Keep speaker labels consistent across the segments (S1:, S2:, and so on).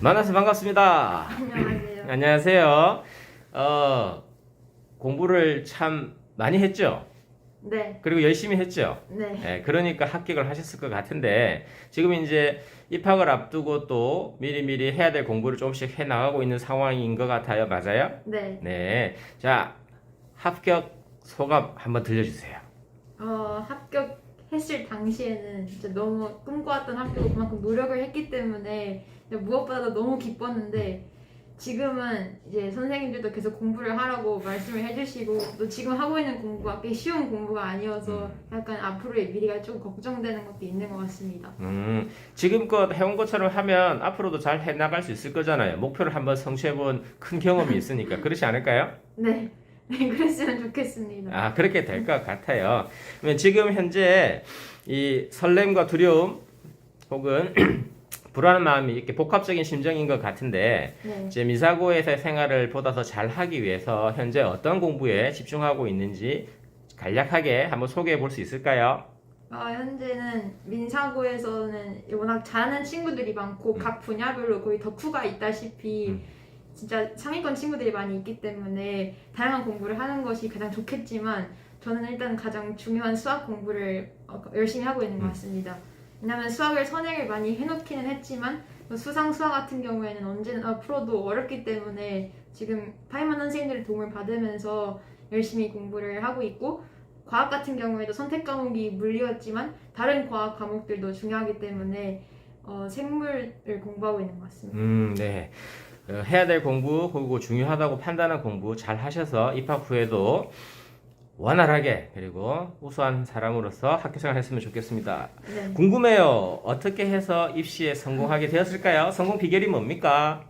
S1: 만나서 반갑습니다.
S2: 안녕하세요.
S1: 안녕하세요. 어, 공부를 참 많이 했죠?
S2: 네,
S1: 그리고 열심히 했죠?
S2: 네,
S1: 예, 그러니까 합격을 하셨을 것 같은데, 지금 이제 입학을 앞두고 또 미리미리 해야 될 공부를 조금씩 해 나가고 있는 상황인 것 같아요. 맞아요?
S2: 네.
S1: 네. 자, 합격 소감 한번 들려주세요.
S2: 어, 합격했을 당시에는 진짜 너무 꿈꿔왔던 학교고 그만큼 노력을 했기 때문에 무엇보다도 너무 기뻤는데 지금은 이제 선생님들도 계속 공부를 하라고 말씀을 해주시고 또 지금 하고 있는 공부가 꽤 쉬운 공부가 아니어서 약간 앞으로의 미래가 좀 걱정되는 것도 있는 것 같습니다.
S1: 음, 지금껏 해온 것처럼 하면 앞으로도 잘 해나갈 수 있을 거잖아요. 목표를 한번 성취해본 큰 경험이 있으니까. 그렇지 않을까요?
S2: 네, 네 그랬으면 좋겠습니다.
S1: 아, 그렇게 될 것 같아요. 그러면 지금 현재 이 설렘과 두려움 혹은 불안한 마음이 이렇게 복합적인 심정인 것 같은데
S2: 네.
S1: 이제 미사고에서의 생활을 보다 더 잘하기 위해서 현재 어떤 공부에 집중하고 있는지 간략하게 한번 소개해 볼 수 있을까요?
S2: 어, 현재는 민사고에서는 워낙 잘하는 친구들이 많고
S1: 음.
S2: 각 분야별로 거의 덕후가 있다시피
S1: 음.
S2: 진짜 상위권 친구들이 많이 있기 때문에 다양한 공부를 하는 것이 가장 좋겠지만 저는 일단 가장 중요한 수학 공부를 어, 열심히 하고 있는 것
S1: 음.
S2: 같습니다. 왜냐하면 수학을 선행을 많이 해놓기는 했지만 또 수상 수학 같은 경우에는 언제나 풀어도 어렵기 때문에 지금 파이만 선생님들의 도움을 받으면서 열심히 공부를 하고 있고 과학 같은 경우에도 선택 과목이 물리였지만 다른 과학 과목들도 중요하기 때문에 어, 생물을 공부하고 있는 것 같습니다.
S1: 음, 네. 어, 해야 될 공부 그리고 중요하다고 판단한 공부 잘 하셔서 입학 후에도 원활하게 그리고 우수한 사람으로서 학교생활 했으면 좋겠습니다.
S2: 네.
S1: 궁금해요. 어떻게 해서 입시에 성공하게 되었을까요? 성공 비결이 뭡니까?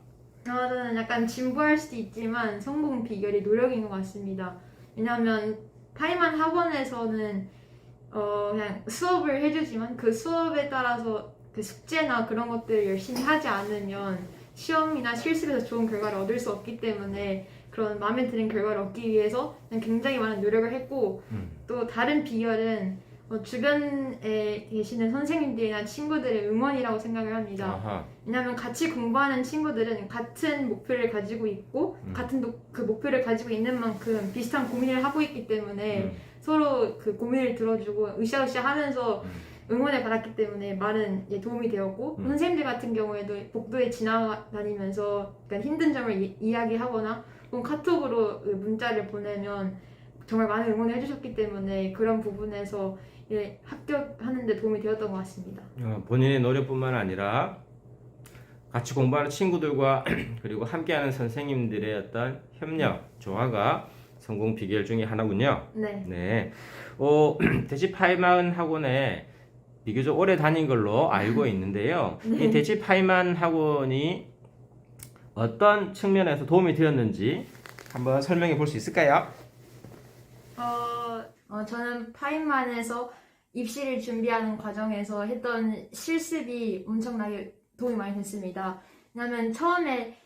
S2: 저는 약간 진부할 수도 있지만 성공 비결이 노력인 것 같습니다. 왜냐하면 파이만 학원에서는 어 그냥 수업을 해주지만 그 수업에 따라서 그 숙제나 그런 것들을 열심히 하지 않으면 시험이나 실습에서 좋은 결과를 얻을 수 없기 때문에 그런 마음에 드는 결과를 얻기 위해서 굉장히 많은 노력을 했고
S1: 음.
S2: 또 다른 비결은 어, 주변에 계시는 선생님들이나 친구들의 응원이라고 생각을 합니다.
S1: 아하.
S2: 왜냐하면 같이 공부하는 친구들은 같은 목표를 가지고 있고
S1: 음.
S2: 같은 노- 그 목표를 가지고 있는 만큼 비슷한 고민을 하고 있기 때문에
S1: 음,
S2: 서로 그 고민을 들어주고 으쌰으쌰 하면서
S1: 음.
S2: 응원을 받았기 때문에 많은 예, 도움이 되었고
S1: 음.
S2: 선생님들 같은 경우에도 복도에 지나다니면서 약간 힘든 점을 이, 이야기하거나 혹은 카톡으로 그 문자를 보내면 정말 많은 응원을 해주셨기 때문에 그런 부분에서 예, 합격하는데 도움이 되었던 것 같습니다.
S1: 어, 본인의 노력뿐만 아니라 같이 공부하는 친구들과 그리고 함께하는 선생님들의 어떤 협력, 조화가 성공 비결 중에 하나군요.
S2: 네.
S1: 네. 어, 대치 파이만 학원에 비교적 오래 다닌 걸로 알고 있는데요.
S2: 네.
S1: 이 대치 파이만 학원이 어떤 측면에서 도움이 되었는지 한번 설명해 볼 수 있을까요?
S2: 어, 어, 저는 파인만에서 입시를 준비하는 과정에서 했던 실습이 엄청나게 도움이 많이 됐습니다. 왜냐면 처음에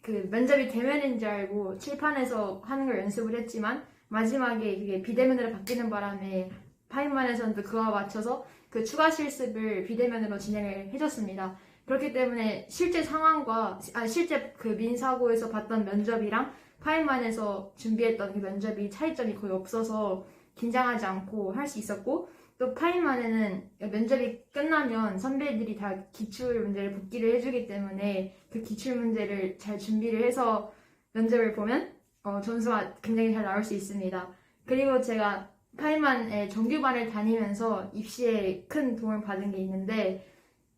S2: 그 면접이 대면인 줄 알고 칠판에서 하는 걸 연습을 했지만 마지막에 그게 비대면으로 바뀌는 바람에 파인만에서는 또 그와 맞춰서 그 추가 실습을 비대면으로 진행을 해줬습니다. 그렇기 때문에 실제 상황과 아 실제 그 민사고에서 봤던 면접이랑 파일만에서 준비했던 그 면접이 차이점이 거의 없어서 긴장하지 않고 할 수 있었고 또 파일만에는 면접이 끝나면 선배들이 다 기출 문제를 복기를 해주기 때문에 그 기출 문제를 잘 준비를 해서 면접을 보면 어, 점수가 굉장히 잘 나올 수 있습니다. 그리고 제가 파일만의 정규반을 다니면서 입시에 큰 도움을 받은 게 있는데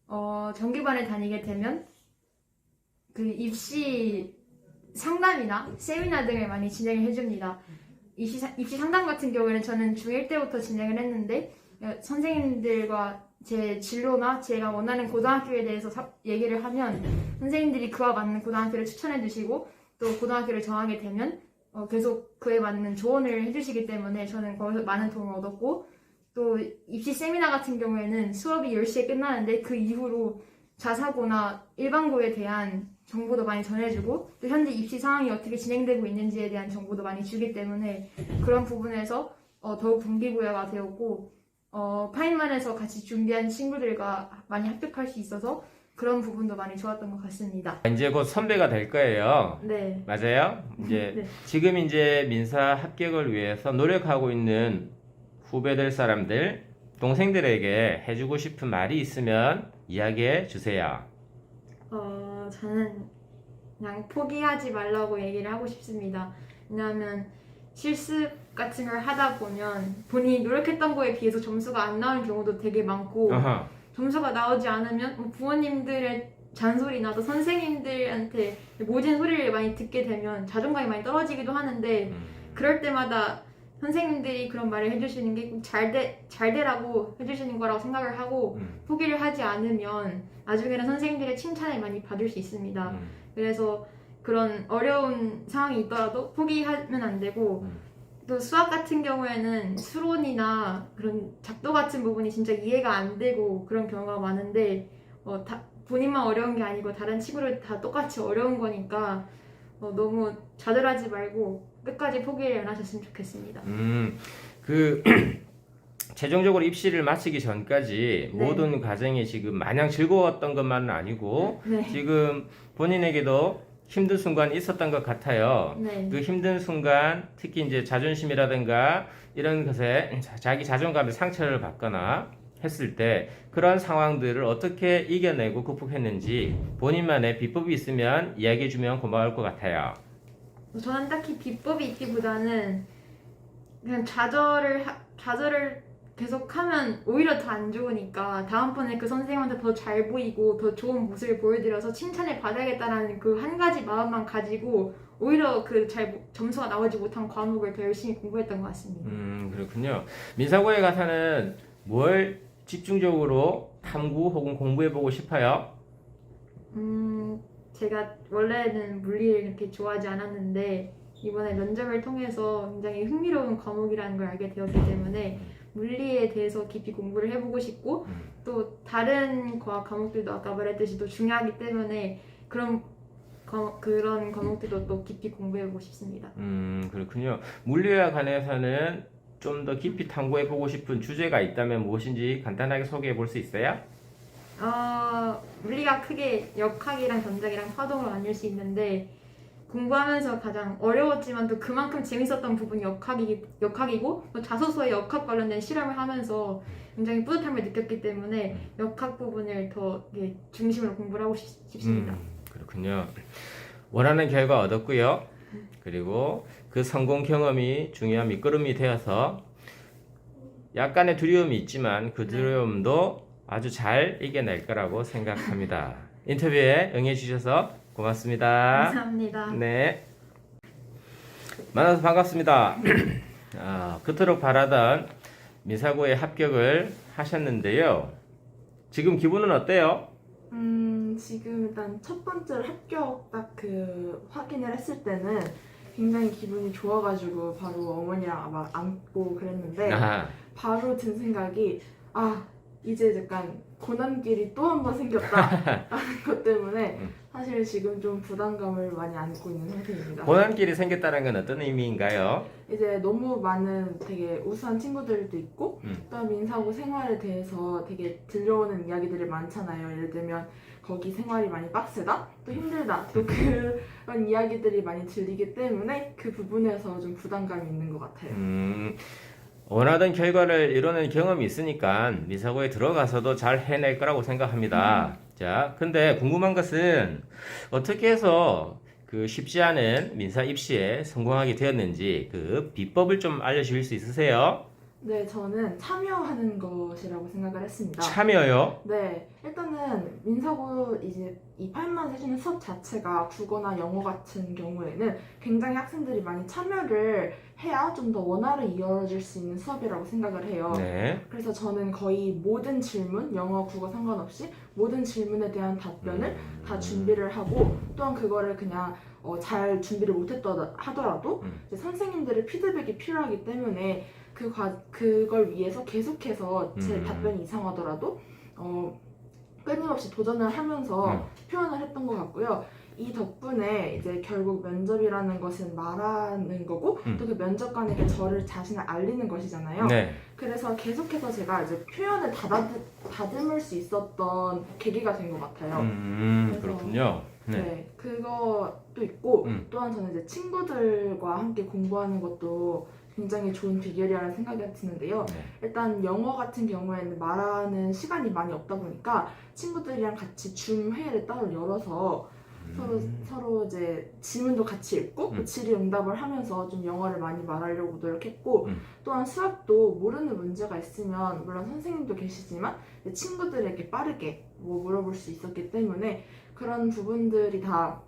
S2: 어, 정규반을 다니게 되면 그 입시 상담이나 세미나 등을 많이 진행을 해줍니다. 입시, 사- 입시 상담 같은 경우에는 저는 중1 때부터 진행을 했는데 어, 선생님들과 제 진로나 제가 원하는 고등학교에 대해서 사- 얘기를 하면 선생님들이 그와 맞는 고등학교를 추천해 주시고 또 고등학교를 정하게 되면 어, 계속 그에 맞는 조언을 해주시기 때문에 저는 거기서 많은 도움을 얻었고 또 입시 세미나 같은 경우에는 수업이 10시에 끝나는데 그 이후로 자사고나 일반고에 대한 정보도 많이 전해주고 또 현재 입시 상황이 어떻게 진행되고 있는지에 대한 정보도 많이 주기 때문에 그런 부분에서 어, 더욱 동기부여가 되었고 어, 파인만에서 같이 준비한 친구들과 많이 합격할 수 있어서 그런 부분도 많이 좋았던 것 같습니다.
S1: 이제 곧 선배가 될 거예요.
S2: 네.
S1: 맞아요? 이제
S2: 네.
S1: 지금 이제 민사 합격을 위해서 노력하고 있는 후배들 사람들, 동생들에게 해주고 싶은 말이 있으면 이야기해 주세요.
S2: 어, 저는 그냥 포기하지 말라고 얘기를 하고 싶습니다. 왜냐하면 실습 같은 걸 하다 보면 본인이 노력했던 거에 비해서 점수가 안 나오는 경우도 되게 많고
S1: 어허.
S2: 점수가 나오지 않으면 뭐 부모님들의 잔소리나 또 선생님들한테 모진 소리를 많이 듣게 되면 자존감이 많이 떨어지기도 하는데
S1: 음,
S2: 그럴 때마다 선생님들이 그런 말을 해주시는 게잘 돼, 잘 되라고 해주시는 거라고 생각을 하고
S1: 음,
S2: 포기를 하지 않으면 나중에는 선생님들의 칭찬을 많이 받을 수 있습니다.
S1: 음,
S2: 그래서 그런 어려운 상황이 있더라도 포기하면 안 되고
S1: 음.
S2: 또 수학 같은 경우에는 수론이나 그런 작도 같은 부분이 진짜 이해가 안 되고 그런 경우가 많은데 어, 다, 본인만 어려운 게 아니고 다른 친구들 다 똑같이 어려운 거니까 어, 너무 좌절하지 말고 끝까지 포기를 안 하셨으면 좋겠습니다.
S1: 음, 그 최종적으로 입시를 마치기 전까지
S2: 네.
S1: 모든 과정이 지금 마냥 즐거웠던 것만은 아니고
S2: 네.
S1: 지금 본인에게도 힘든 순간이 있었던 것 같아요.
S2: 네.
S1: 그 힘든 순간 특히 이제 자존심이라든가 이런 것에 자- 자기 자존감에 상처를 받거나 했을 때 그런 상황들을 어떻게 이겨내고 극복했는지 본인만의 비법이 있으면 이야기해 주면 고마울 것 같아요.
S2: 저는 딱히 비법이 있기보다는 그냥 좌절을 하- 좌절을 계속하면 오히려 더 안 좋으니까 다음번에 그 선생님한테 더 잘 보이고 더 좋은 모습을 보여드려서 칭찬을 받아야겠다라는 그 한 가지 마음만 가지고 오히려 그 잘 점수가 나오지 못한 과목을 더 열심히 공부했던 것 같습니다.
S1: 음 그렇군요. 민사고에 가서는 뭘 집중적으로 탐구 혹은 공부해 보고 싶어요?
S2: 음, 제가 원래는 물리를 그렇게 좋아하지 않았는데 이번에 면접을 통해서 굉장히 흥미로운 과목이라는 걸 알게 되었기 때문에 물리에 대해서 깊이 공부를 해보고 싶고
S1: 음.
S2: 또 다른 과학 과목들도 아까 말했듯이 또 중요하기 때문에 그런 과- 그런 과목들도 또 깊이 공부해보고 싶습니다.
S1: 음 그렇군요. 물리에 관해서는 좀 더 깊이 탐구해 보고 싶은 주제가 있다면 무엇인지 간단하게 소개해 볼 수 있어요?
S2: 어, 물리가 크게 역학이랑 전작이랑 화동으로 나뉠 수 있는데 공부하면서 가장 어려웠지만 또 그만큼 재밌었던 부분이 역학이, 역학이고 또 자소서에 역학 관련된 실험을 하면서 굉장히 뿌듯함을 느꼈기 때문에 역학 부분을 더 이렇게 중심으로 공부를 하고 싶, 싶습니다.
S1: 음, 그렇군요. 원하는 결과 얻었고요. 그리고 그 성공 경험이 중요한 밑거름이 되어서 약간의 두려움이 있지만 그 두려움도 아주 잘 이겨낼 거라고 생각합니다. 인터뷰에 응해 주셔서 고맙습니다.
S2: 감사합니다.
S1: 네. 만나서 반갑습니다. 아, 그토록 바라던 미사고에 합격을 하셨는데요. 지금 기분은 어때요?
S3: 음, 지금 일단 첫 번째로 합격 딱 그 확인을 했을 때는 굉장히 기분이 좋아가지고 바로 어머니랑 막 안고 그랬는데
S1: 아하.
S3: 바로 든 생각이 아 이제 약간 고난길이 또 한 번 생겼다라는 것 때문에
S1: 음.
S3: 사실 지금 좀 부담감을 많이 안고 있는 상태입니다.
S1: 고난길이 생겼다는 건 어떤 의미인가요?
S3: 이제 너무 많은 되게 우수한 친구들도 있고
S1: 음.
S3: 또 민사고 생활에 대해서 되게 들려오는 이야기들이 많잖아요. 예를 들면 거기 생활이 많이 빡세다, 또 힘들다, 또 그런 이야기들이 많이 들리기 때문에 그 부분에서 좀 부담감이 있는 것 같아요.
S1: 음, 원하던 결과를 이뤄낸 경험이 있으니까 미사고에 들어가서도 잘 해낼 거라고 생각합니다. 자, 근데 궁금한 것은 어떻게 해서 그 쉽지 않은 민사 입시에 성공하게 되었는지 그 비법을 좀 알려주실 수 있으세요?
S3: 네, 저는 참여하는 것이라고 생각을 했습니다.
S1: 참여요?
S3: 네, 일단은 민사고 이제 이 8만 해주는 수업 자체가 국어나 영어 같은 경우에는 굉장히 학생들이 많이 참여를 해야 좀 더 원활히 이어질 수 있는 수업이라고 생각을 해요.
S1: 네.
S3: 그래서 저는 거의 모든 질문, 영어, 국어 상관없이 모든 질문에 대한 답변을
S1: 음.
S3: 다 준비를 하고 또한 그거를 그냥 어, 잘 준비를 못했더 하더라도
S1: 음.
S3: 이제 선생님들의 피드백이 필요하기 때문에 그 과, 그걸 위해서 계속해서 제
S1: 음.
S3: 답변이 이상하더라도 어, 끊임없이 도전을 하면서
S1: 음.
S3: 표현을 했던 것 같고요. 이 덕분에 이제 결국 면접이라는 것은 말하는 거고
S1: 음.
S3: 또그 면접관에게 저를 자신을 알리는 것이잖아요.
S1: 네.
S3: 그래서 계속해서 제가 이제 표현을 다다듬, 다듬을 수 있었던 계기가 된 것 같아요.
S1: 음,
S3: 그래서-
S1: 그렇군요.
S3: 네.
S1: 네.
S3: 그것도 있고
S1: 음.
S3: 또한 저는 이제 친구들과 함께 공부하는 것도 굉장히 좋은 비결이라는 생각이 드는데요.
S1: 네.
S3: 일단 영어 같은 경우에는 말하는 시간이 많이 없다 보니까 친구들이랑 같이 줌 회의를 따로 열어서 서로
S1: 음.
S3: 서로 이제 질문도 같이 읽고
S1: 음.
S3: 그 질의 응답을 하면서 좀 영어를 많이 말하려고 노력했고
S1: 음.
S3: 또한 수학도 모르는 문제가 있으면 물론 선생님도 계시지만 친구들에게 빠르게 뭐 물어볼 수 있었기 때문에 그런 부분들이 다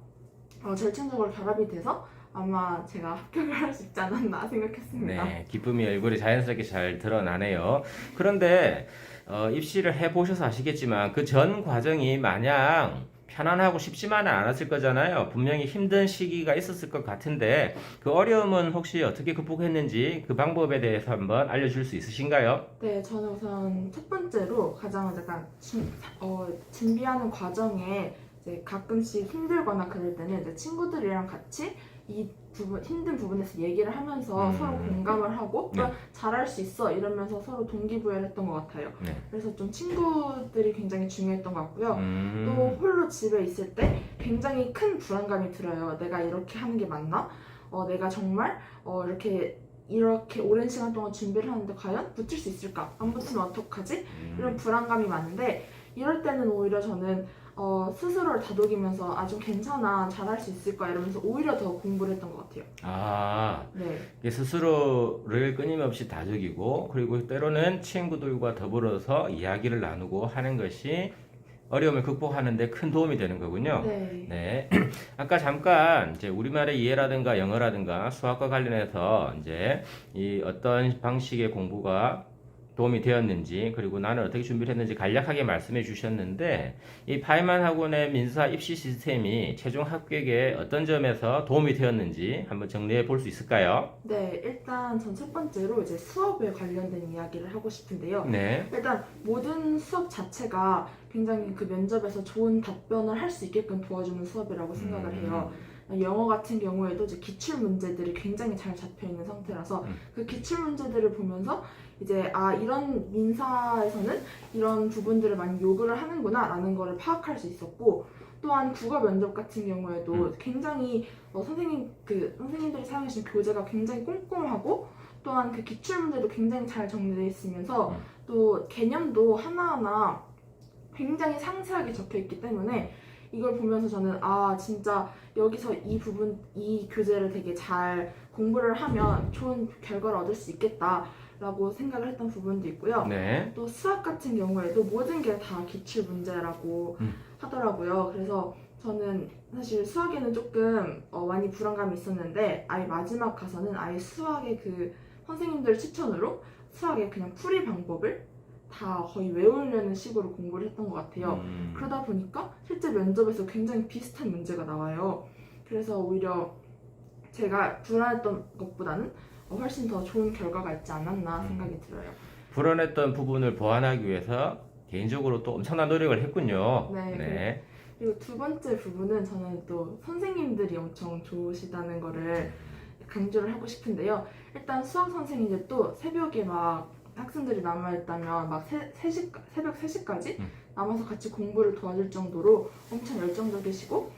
S3: 어, 절충적으로 결합이 돼서 아마 제가 합격을 할 수 있지 않았나 생각했습니다.
S1: 네, 기쁨이 얼굴에 자연스럽게 잘 드러나네요. 그런데 어, 입시를 해보셔서 아시겠지만 그 전 과정이 마냥 편안하고 쉽지만은 않았을 거잖아요. 분명히 힘든 시기가 있었을 것 같은데 그 어려움은 혹시 어떻게 극복했는지 그 방법에 대해서 한번 알려줄 수 있으신가요?
S3: 네, 저는 우선 첫 번째로 가장 약간 준, 어, 준비하는 과정에 이제 가끔씩 힘들거나 그럴 때는 이제 친구들이랑 같이 이 부분 힘든 부분에서 얘기를 하면서
S1: 음.
S3: 서로 공감을 하고 또
S1: 네.
S3: 잘할 수 있어 이러면서 서로 동기부여를 했던 것 같아요.
S1: 네.
S3: 그래서 좀 친구들이 굉장히 중요했던 것 같고요.
S1: 음,
S3: 또 홀로 집에 있을 때 굉장히 큰 불안감이 들어요. 내가 이렇게 하는 게 맞나? 어, 내가 정말 어, 이렇게 이렇게 오랜 시간 동안 준비를 하는데 과연 붙을 수 있을까? 안 붙으면 어떡하지? 이런 불안감이 많은데 이럴 때는 오히려 저는 어, 스스로를 다독이면서 아 좀 괜찮아 잘할 수 있을 거야 이러면서 오히려 더 공부를 했던 것 같아요.
S1: 아,
S3: 네,
S1: 이게 스스로를 끊임없이 다독이고 그리고 때로는 친구들과 더불어서 이야기를 나누고 하는 것이 어려움을 극복하는데 큰 도움이 되는 거군요.
S3: 네,
S1: 네. 아까 잠깐 이제 우리말의 이해라든가 영어라든가 수학과 관련해서 이제 이 어떤 방식의 공부가 도움이 되었는지 그리고 나는 어떻게 준비를 했는지 간략하게 말씀해 주셨는데 이 파이만 학원의 민사 입시 시스템이 최종 합격에 어떤 점에서 도움이 되었는지 한번 정리해 볼 수 있을까요?
S3: 네. 일단 전 첫 번째로 이제 수업에 관련된 이야기를 하고 싶은데요.
S1: 네.
S3: 일단 모든 수업 자체가 굉장히 그 면접에서 좋은 답변을 할 수 있게끔 도와주는 수업이라고 생각을 해요. 영어 같은 경우에도 이제 기출 문제들이 굉장히 잘 잡혀 있는 상태라서
S1: 음.
S3: 그 기출 문제들을 보면서 이제 아 이런 민사에서는 이런 부분들을 많이 요구를 하는구나라는 거를 파악할 수 있었고 또한 국어 면접 같은 경우에도
S1: 음.
S3: 굉장히 어, 선생님 그 선생님들이 사용하시는 교재가 굉장히 꼼꼼하고 또한 그 기출 문제도 굉장히 잘 정리되어 있으면서
S1: 음.
S3: 또 개념도 하나하나 굉장히 상세하게 적혀 있기 때문에 이걸 보면서 저는 아 진짜 여기서 이 부분 이 교재를 되게 잘 공부를 하면 좋은 결과를 얻을 수 있겠다 라고 생각을 했던 부분도 있고요.
S1: 네.
S3: 또 수학 같은 경우에도 모든 게 다 기출 문제라고
S1: 음.
S3: 하더라고요. 그래서 저는 사실 수학에는 조금 어, 많이 불안감이 있었는데 아예 마지막 가서는 아예 수학의 그 선생님들 추천으로 수학의 그냥 풀이 방법을 다 거의 외우려는 식으로 공부를 했던 것 같아요.
S1: 음.
S3: 그러다 보니까 실제 면접에서 굉장히 비슷한 문제가 나와요. 그래서 오히려 제가 불안했던 것보다는 어, 훨씬 더 좋은 결과가 있지 않았나
S1: 음.
S3: 생각이 들어요.
S1: 불안했던 부분을 보완하기 위해서 개인적으로 또 엄청난 노력을 했군요.
S3: 네,
S1: 네.
S3: 그리고 두 번째 부분은 저는 또 선생님들이 엄청 좋으시다는 거를 강조를 하고 싶은데요. 일단 수학 선생님들도 새벽에 막 학생들이 남아있다면 막 세, 3시, 새벽 3시까지
S1: 음.
S3: 남아서 같이 공부를 도와줄 정도로 엄청 열정적이시고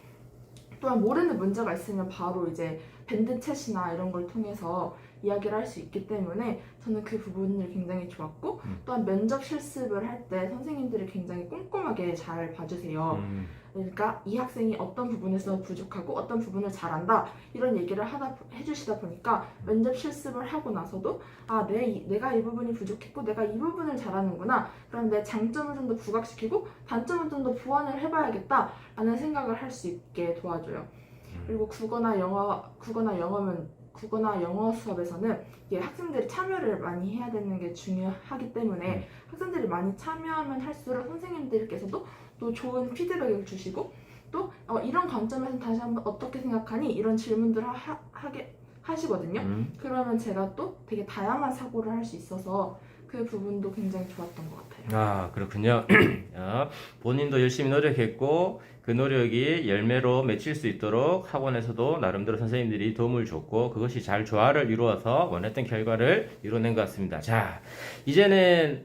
S3: 또한 모르는 문제가 있으면 바로 이제 밴드 챗이나 이런 걸 통해서 이야기를 할 수 있기 때문에 저는 그 부분을 굉장히 좋았고
S1: 음.
S3: 또한 면접 실습을 할 때 선생님들이 굉장히 꼼꼼하게 잘 봐주세요.
S1: 음.
S3: 그러니까 이 학생이 어떤 부분에서 부족하고 어떤 부분을 잘한다 이런 얘기를 하다 해주시다 보니까 면접 실습을 하고 나서도 아 내, 이- 내가 이 부분이 부족했고 내가 이 부분을 잘하는구나 그럼 내 장점을 좀 더 부각시키고 단점을 좀 더 보완을 해봐야겠다 라는 생각을 할 수 있게 도와줘요
S1: 음.
S3: 그리고 국어나 영어 국어나 영어면 국어나 영어 수업에서는 이게 학생들이 참여를 많이 해야 되는 게 중요하기 때문에
S1: 음.
S3: 학생들이 많이 참여하면 할수록 선생님들께서도 또 좋은 피드백을 주시고 또 어, 이런 관점에서 다시 한번 어떻게 생각하니 이런 질문들을 하, 하게 하시거든요.
S1: 음.
S3: 그러면 제가 또 되게 다양한 사고를 할 수 있어서 그 부분도 굉장히 좋았던 것 같아요.
S1: 아, 그렇군요. 어, 본인도 열심히 노력했고, 그 노력이 열매로 맺힐 수 있도록 학원에서도 나름대로 선생님들이 도움을 줬고, 그것이 잘 조화를 이루어서 원했던 결과를 이뤄낸 것 같습니다. 자, 이제는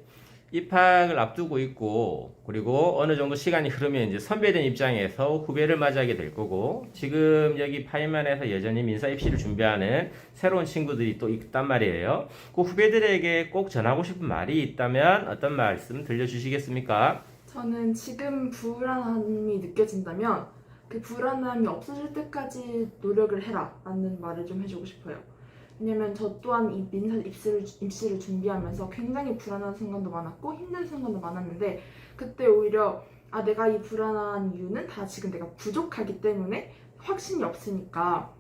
S1: 입학을 앞두고 있고, 그리고 어느 정도 시간이 흐르면 이제 선배된 입장에서 후배를 맞이하게 될 거고, 지금 여기 파이만에서 여전히 민사 입시를 준비하는 새로운 친구들이 또 있단 말이에요. 그 후배들에게 꼭 전하고 싶은 말이 있다면 어떤 말씀 들려주시겠습니까?
S3: 저는 지금 불안함이 느껴진다면 그 불안함이 없어질 때까지 노력을 해라 라는 말을 좀 해주고 싶어요. 왜냐면 저 또한 이 민사 입시를, 입시를 준비하면서 굉장히 불안한 순간도 많았고 힘든 순간도 많았는데 그때 오히려 아 내가 이 불안한 이유는 다 지금 내가 부족하기 때문에 확신이 없으니까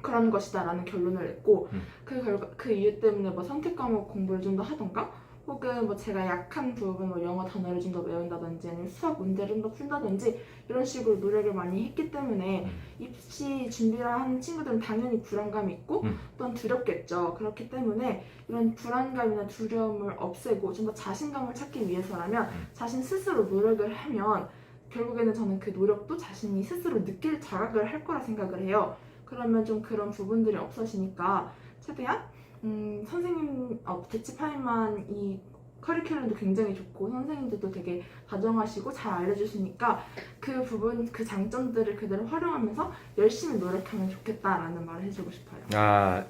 S3: 그런 것이다 라는 결론을 냈고
S1: 음.
S3: 그 결과 그 이유 때문에 뭐 선택 과목 공부를 좀 더 하던가 혹은 뭐 제가 약한 부분 뭐 영어 단어를 좀 더 외운다든지 아니면 수학 문제를 좀 더 푼다든지 이런 식으로 노력을 많이 했기 때문에
S1: 음.
S3: 입시 준비를 하는 친구들은 당연히 불안감이 있고
S1: 음.
S3: 또한 두렵겠죠. 그렇기 때문에 이런 불안감이나 두려움을 없애고 좀 더 자신감을 찾기 위해서라면
S1: 음.
S3: 자신 스스로 노력을 하면 결국에는 저는 그 노력도 자신이 스스로 느낄 자각을 할 거라 생각을 해요. 그러면 좀 그런 부분들이 없어지니까 최대한 음, 선생님 어, 대치파이만 이 커리큘럼도 굉장히 좋고 선생님들도 되게 다정하시고 잘 알려주시니까 그 부분 그 장점들을 그대로 활용하면서 열심히 노력하면 좋겠다라는 말을 해주고 싶어요.
S1: 아,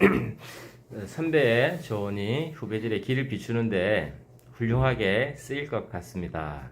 S1: 선배의 조언이 후배들의 길을 비추는데 훌륭하게 쓰일 것 같습니다.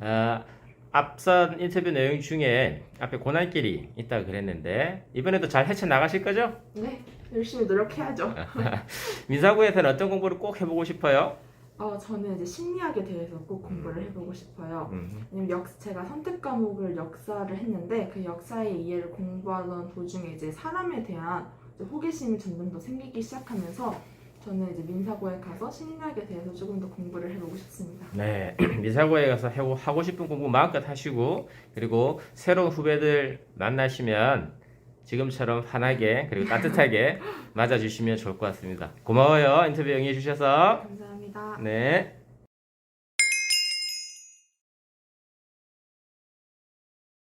S1: 아, 앞선 인터뷰 내용 중에 앞에 고난길이 있다고 그랬는데 이번에도 잘 헤쳐 나가실 거죠?
S3: 네, 열심히 노력해야죠.
S1: 민사고에서는 어떤 공부를 꼭 해보고 싶어요?
S3: 어, 저는 이제 심리학에 대해서 꼭 공부를 해보고 싶어요.
S1: 음,
S3: 왜냐면 역, 제가 선택 과목을 역사를 했는데 그 역사의 이해를 공부하던 도중에 이제 사람에 대한 이제 호기심이 점점 더 생기기 시작하면서 저는 이제 민사고에 가서 심리학에 대해서 조금 더 공부를 해보고 싶습니다.
S1: 네, 미사고에 가서 하고, 하고 싶은 공부 마음껏 하시고 그리고 새로운 후배들 만나시면 지금처럼 환하게 그리고 따뜻하게 맞아주시면 좋을 것 같습니다. 고마워요 인터뷰 응해 주셔서
S3: 감사합니다.
S1: 네.